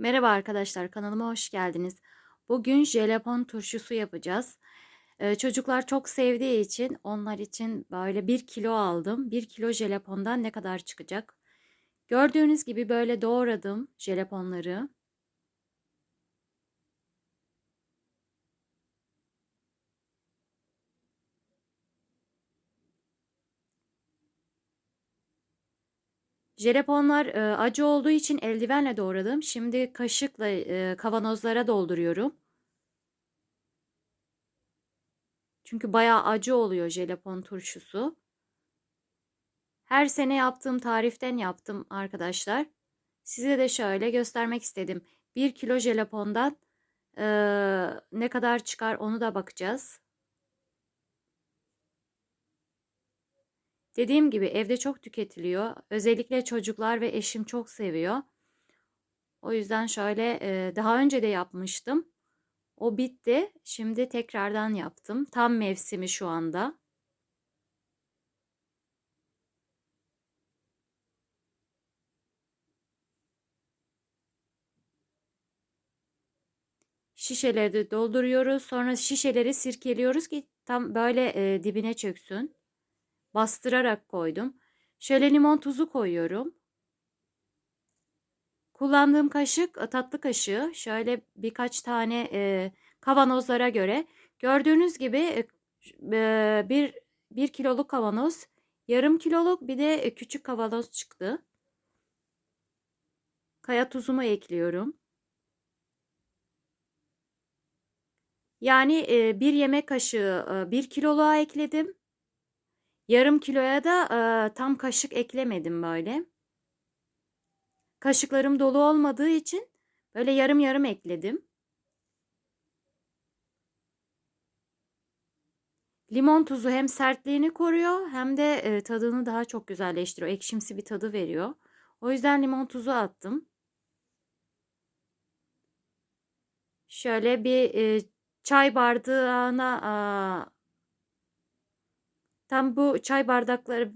Merhaba arkadaşlar kanalıma hoş geldiniz. Bugün jelapon turşusu yapacağız. Ee, çocuklar çok sevdiği için onlar için böyle 1 kilo aldım. 1 kilo jelapondan ne kadar çıkacak? Gördüğünüz gibi böyle doğradım jelaponları. Jelaponlar e, acı olduğu için eldivenle doğradım. Şimdi kaşıkla e, kavanozlara dolduruyorum. Çünkü bayağı acı oluyor jelapon turşusu. Her sene yaptığım tariften yaptım arkadaşlar. Size de şöyle göstermek istedim. 1 kilo jelapondan e, ne kadar çıkar onu da bakacağız. Dediğim gibi evde çok tüketiliyor. Özellikle çocuklar ve eşim çok seviyor. O yüzden şöyle daha önce de yapmıştım. O bitti. Şimdi tekrardan yaptım. Tam mevsimi şu anda. Şişeleri dolduruyoruz. Sonra şişeleri sirkeliyoruz ki tam böyle dibine çöksün. Bastırarak koydum. Şöyle limon tuzu koyuyorum. Kullandığım kaşık e, tatlı kaşığı. Şöyle birkaç tane e, kavanozlara göre. Gördüğünüz gibi e, e, bir, bir kiloluk kavanoz, yarım kiloluk bir de e, küçük kavanoz çıktı. Kaya tuzumu ekliyorum. Yani bir yemek kaşığı bir kiloluğa ekledim. Yarım kiloya da e, tam kaşık eklemedim böyle. Kaşıklarım dolu olmadığı için böyle yarım yarım ekledim. Limon tuzu hem sertliğini koruyor hem de e, tadını daha çok güzelleştiriyor. Ekşimsi bir tadı veriyor. O yüzden limon tuzu attım. Şöyle bir e, çay bardağına Tam bu çay bardakları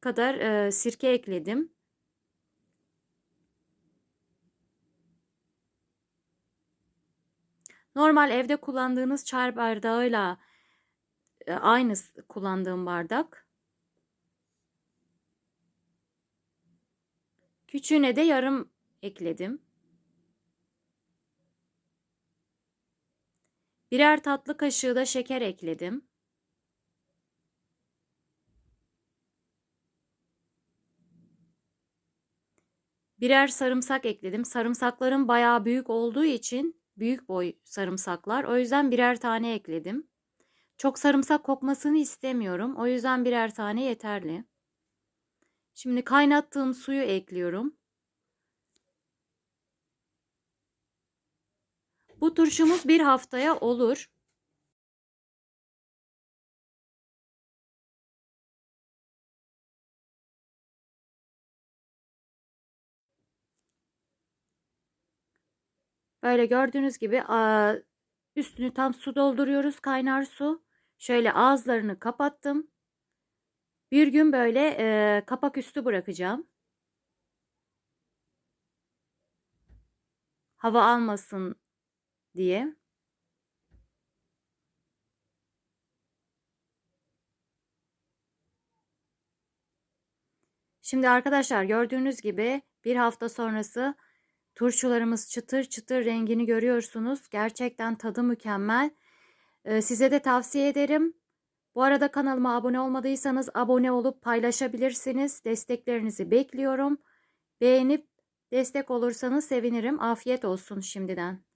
kadar e, sirke ekledim. Normal evde kullandığınız çay bardağıyla e, aynı kullandığım bardak. Küçüğüne de yarım ekledim. Birer tatlı kaşığı da şeker ekledim. Birer sarımsak ekledim. Sarımsaklarım bayağı büyük olduğu için büyük boy sarımsaklar. O yüzden birer tane ekledim. Çok sarımsak kokmasını istemiyorum. O yüzden birer tane yeterli. Şimdi kaynattığım suyu ekliyorum. Bu turşumuz bir haftaya olur. Böyle gördüğünüz gibi üstünü tam su dolduruyoruz kaynar su. Şöyle ağızlarını kapattım. Bir gün böyle e, kapak üstü bırakacağım. Hava almasın diye. Şimdi arkadaşlar gördüğünüz gibi bir hafta sonrası Turşularımız çıtır çıtır rengini görüyorsunuz. Gerçekten tadı mükemmel. Ee, size de tavsiye ederim. Bu arada kanalıma abone olmadıysanız abone olup paylaşabilirsiniz. Desteklerinizi bekliyorum. Beğenip destek olursanız sevinirim. Afiyet olsun şimdiden.